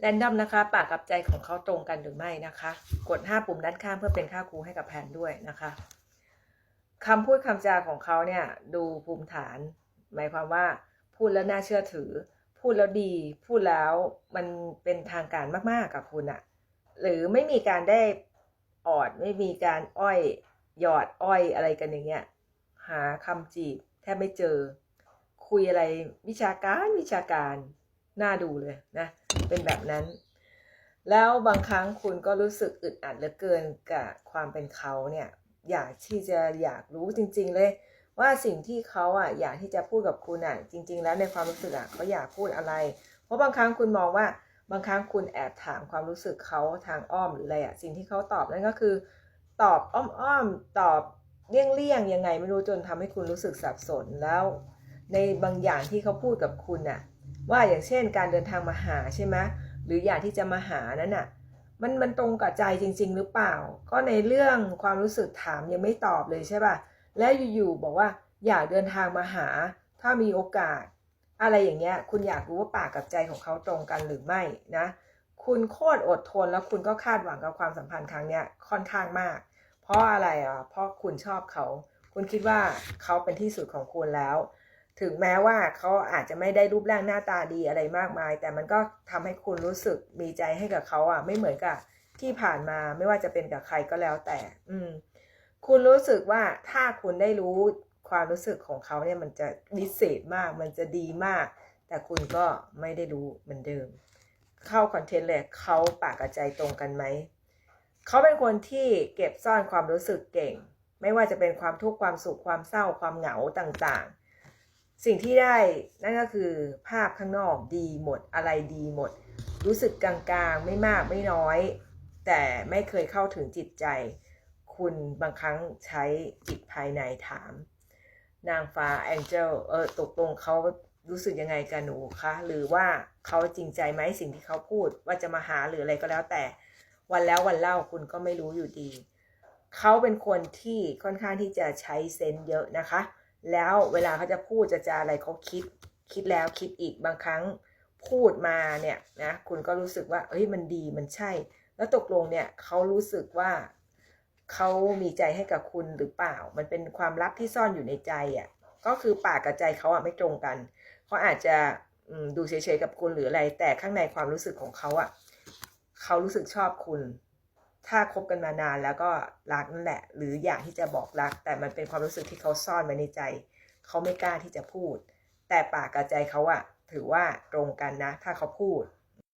แรนดอมนะคะ ปากกับใจของเขาตรงกันหรือไม่นะคะ กด 5 ปุ่มด้านข้างเพื่อเป็นค่าครูให้กับแผนด้วยนะคะคำพูดคำจาของเขาเนี่ยดูภูมิฐาน หมายความว่าพูดแล้วน่าเชื่อถือ พูดแล้วดี พูดแล้วมันเป็นทางการมาก ๆ กับคุณอะหรือไม่มีการได้ออดไม่มีการอ้อยหยอดอ้อยอะไรกันอย่างเงี้ยหาคำจีบแทบไม่เจอ คุยอะไรวิชาการวิชาการ น่าดูเลยนะ เป็นแบบนั้น แล้วบางครั้งคุณก็รู้สึกอึดอัดเหลือเกินกับความเป็นเขาเนี่ย อยากที่จะอยากรู้จริง ๆ เลย ว่าสิ่งที่เขาอะอยากที่จะพูดกับคุณอะ จริง ๆ แล้วในความรู้สึกอะเขาอยากพูดอะไร เพราะบางครั้งคุณมองว่าบางครั้งคุณแอบถามความรู้สึกเขาทางอ้อมหรืออะไรอะ สิ่งที่เขาตอบนั่นก็คือ ตอบอ้อมๆตอบเลี่ยงๆยังไงไม่รู้จนทำให้คุณรู้สึกสับสนแล้ว ในบางอย่างที่เขาพูดกับคุณน่ะ ว่าอย่างเช่นการเดินทางมาหาใช่ไหมหรืออยากที่จะมาหานั้นน่ะมันมันตรงกับใจจริง ๆ หรือเปล่า ก็ในเรื่องความรู้สึกถามยังไม่ตอบเลยใช่ป่ะแล้วอยู่ๆบอกว่าอยากเดินทางมาหา ถ้ามีโอกาส อะไรอย่างเงี้ย คุณอยากรู้ว่าปากกับใจของเขาตรงกันหรือไม่นะ คุณโคตรอดทนแล้วคุณก็คาดหวังกับความสัมพันธ์ครั้งเนี้ยค่อนข้างมาก เพราะอะไรอะเพราะคุณชอบเขา คุณคิดว่าเขาเป็นที่สุดของคุณแล้ว ถึงแม้ว่าเขาอาจจะไม่ได้รูปร่างหน้าตาดีอะไรมากมาย แต่มันก็ทำให้คุณรู้สึกมีใจให้กับเขาอะ ไม่เหมือนกับที่ผ่านมาไม่ว่าจะเป็นกับใครก็แล้วแต่ อืม คุณรู้สึกว่าถ้าคุณได้รู้ความรู้สึกของเขาเนี่ยมันจะวิเศษมาก มันจะดีมาก แต่คุณก็ไม่ได้รู้เหมือนเดิม เข้าคอนเทนต์เลยเขาปากกับใจตรงกันไหมเขาเป็นคนที่เก็บซ่อนความรู้สึกเก่ง ไม่ว่าจะเป็นความทุกข์ความสุขความเศร้าความเหงาต่างๆ สิ่งที่ได้นั่นก็คือภาพข้างนอกดีหมดอะไรดีหมด รู้สึกกลางๆ ไม่มากไม่น้อย แต่ไม่เคยเข้าถึงจิตใจ คุณบางครั้งใช้จิตภายในถาม นางฟ้าแองเจลเออตกลงเขารู้สึกยังไงกับหนูคะหรือว่าเขาจริงใจไหมสิ่งที่เขาพูดว่าจะมาหาหรืออะไรก็แล้วแต่วันแล้ววันเล่าคุณก็ไม่รู้อยู่ดี เขาเป็นคนที่ค่อนข้างที่จะใช้เซนเยอะนะคะ แล้วเวลาเขาจะพูดจะจะอะไรเขาคิด คิดแล้วคิดอีกบางครั้งพูดมาเนี่ยนะคุณก็รู้สึกว่าเฮ้ยมันดีมันใช่ แล้วตกลงเนี่ยเขารู้สึกว่าเขามีใจให้กับคุณหรือเปล่า มันเป็นความลับที่ซ่อนอยู่ในใจอะก็คือปากกับใจเขาอะไม่ตรงกันเขาอาจจะดูเฉยๆกับคุณหรืออะไร แต่ข้างในความรู้สึกของเขาอะเขารู้สึกชอบคุณ ถ้าคบกันมานานแล้วก็รักนั่นแหละ หรืออยากที่จะบอกรัก แต่มันเป็นความรู้สึกที่เขาซ่อนไว้ในใจ เขาไม่กล้าที่จะพูด แต่ปากกับใจเขาอะถือว่าตรงกันนะ ถ้าเขาพูด